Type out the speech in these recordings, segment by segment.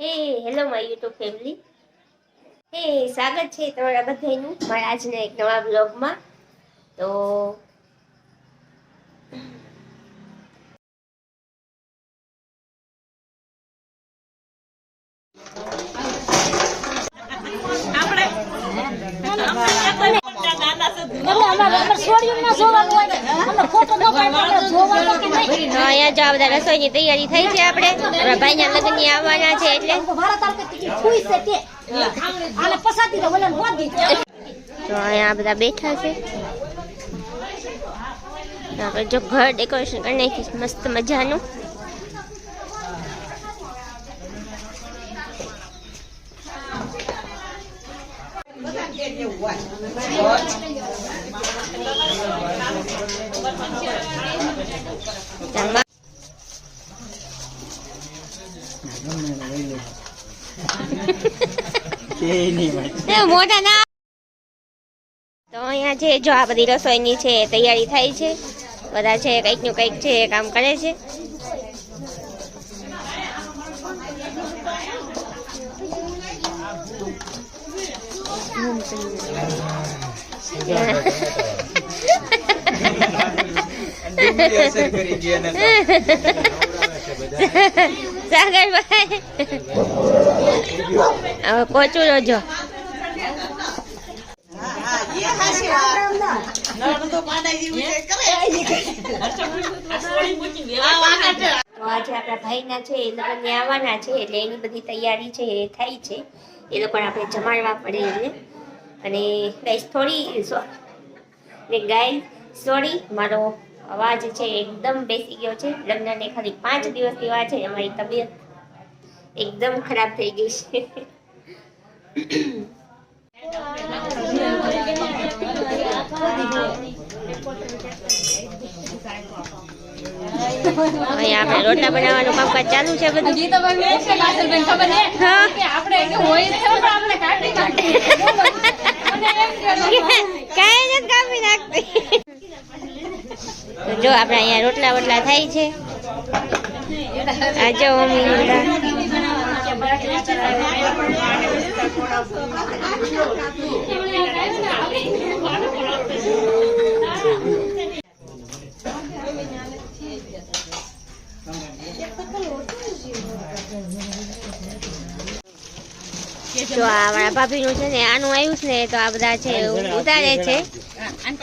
હે hello my YouTube family હે સ્વાગત છે તમારા બધાનું મારા આજના એક નવા બ્લોગમાં તો આપણે છોડ્યું ના જોવાનું હોય ને અમને ફોટો ન પાડવાનો જોવાનો કે નહીં તો અહીંયા જો બધા રસોઈની તૈયારી થઈ છે આપણે. આપણા ભાઈના લગ્નની આવવાના છે એટલે. તે આને પસાતી તો ઓલાને ગોદી તો અહીંયા બધા બેઠા છે. આપણે જો ઘર ડેકોરેશન કરી નાખીશ મસ્ત મજાનું. ચાલો. ના. તો અહીંયા છે જો આ બધી રસોઈની છે તૈયારી થાય છે. બધા છે કંઈકનું કંઈક છે કામ કરે છે. સાગરભાઈ હવે આજે આપણા ભાઈના છે એ લોકોને આવવાના છે એટલે એની બધી તૈયારી છે એ થાય છે એ લોકોને આપણે જમાડવા પડે એટલે અને ગાય થોડી ને ગાય સોરી મારો અવાજ છે એકદમ બેસી ગયો છે. લગ્નને ખાલી પાંચ દિવસની એવા છે અમારી તબિયત એકદમ ખરાબ થઈ ગઈ છે. અહીંયા આપણે રોટલા બનાવવાનું કામકાજ ચાલુ છે બધું. હજી તો મને છે બાદલબેન ખબર છે કે આપણે કે હોય છે પણ આપણે કાઢી નાખીએ. મને એમ કહેવાનું. કાંઈ નથી કાપી નાખતી. તો જો આપણે અહીંયા રોટલા વોટલા થાય છે. આ જો જો આ મારા ભાભીનું છે ને, આનું આવ્યું છે ને, તો આ બધા છે, ઉતારે છે.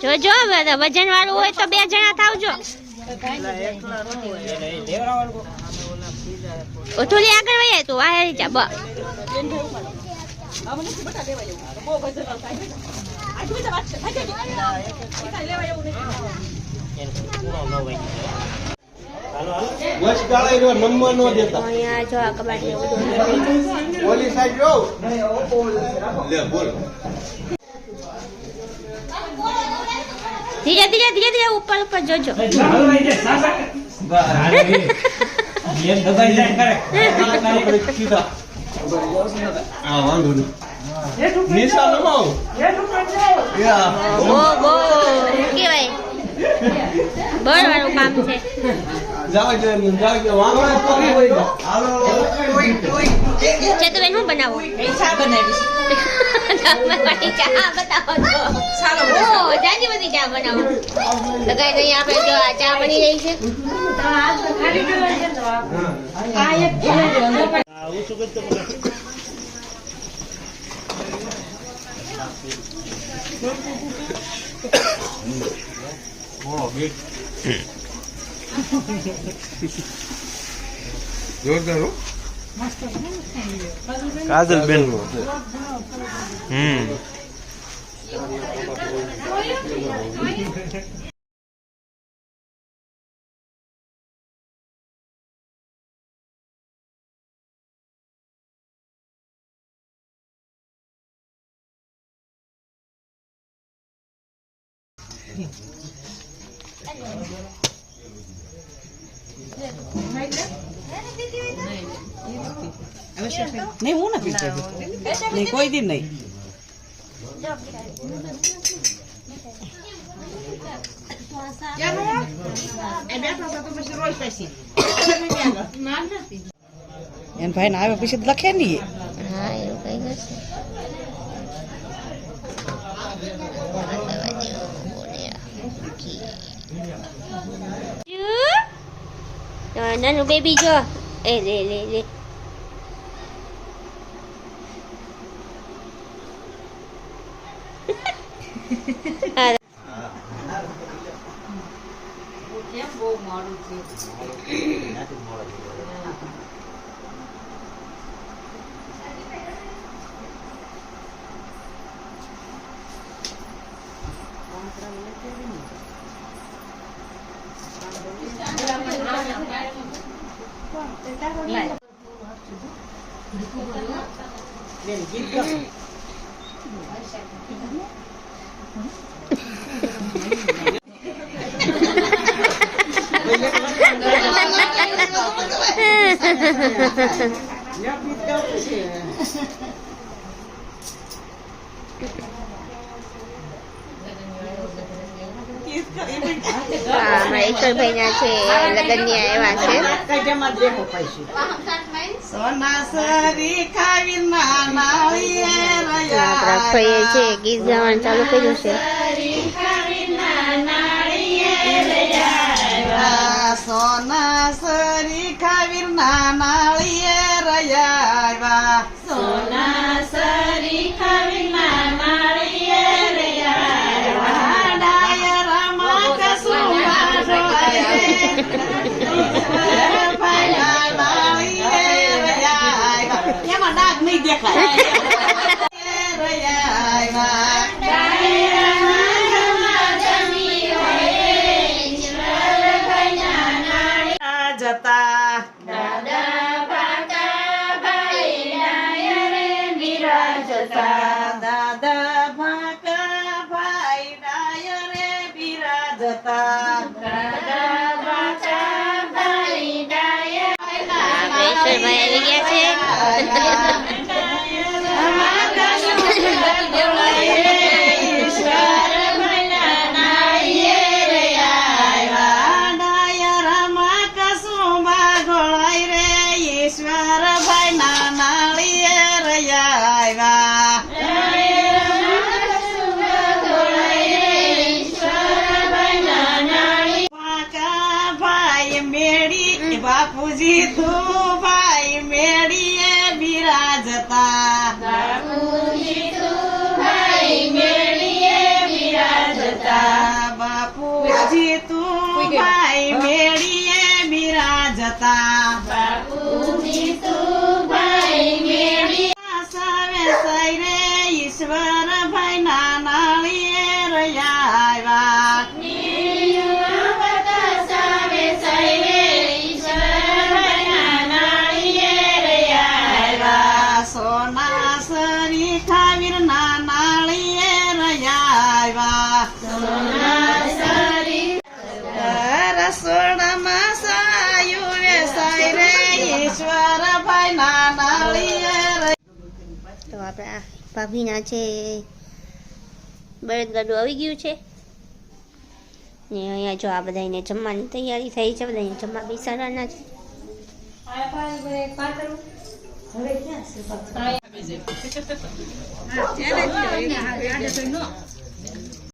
બધા વજન વાળું હોય તો બે જણા થાવજો. ઓથોલી આગળ વહી તું આ હેરી જા બસ નંબર નો તો દેતા. ઓલી સાઈડ જો બોલ. ધીરે ધીરે ધીરે ધીરે ઉપર ઉપર જોજો વાળું કામ છે નહીં ચેતુબેન શું બનાવો? ચા બતાવો જાજી બધી ચા બનાવો. તો કઈ કઈ આપણે જો આ ચા બની રહી છે. જોરદાર કાજલ બેન હમ Thank you. નહીં હું નથી પીતી. નહીં કોઈ દી નહીં. એન ભાઈ ના આવે પછી લખે નહીં હા એવું કઈ હશે નાનું બેબી જો. એ લે લે લે હા હા અમારા ઈશ્વરભાઈના છે લગ્નની આવ્યા છે નાળીએ આપણા ભાઈએ છે. ગીત ગાવાનું ચાલુ કર્યું છે. દેખાય જતા દાદા ભાકા ભાઈ ડાય રે બિરાજતા આવી ગયા છે. બાપુજી તું ભાઈ મેળીએ બિરાજતા. સરી ખાવીર ના નાળીએ રયાવા રસોડામાં સાયું વેસાય રે ઈશ્વર ભાઈ ના નાળીએ તો આપણા ભાભીના છે બળદગાડું આવી ગયું છે. ને અહીંયા જો આ બધાને જમવાની તૈયારી થઈ છે બધાને જમવા બેસાડવાના છે?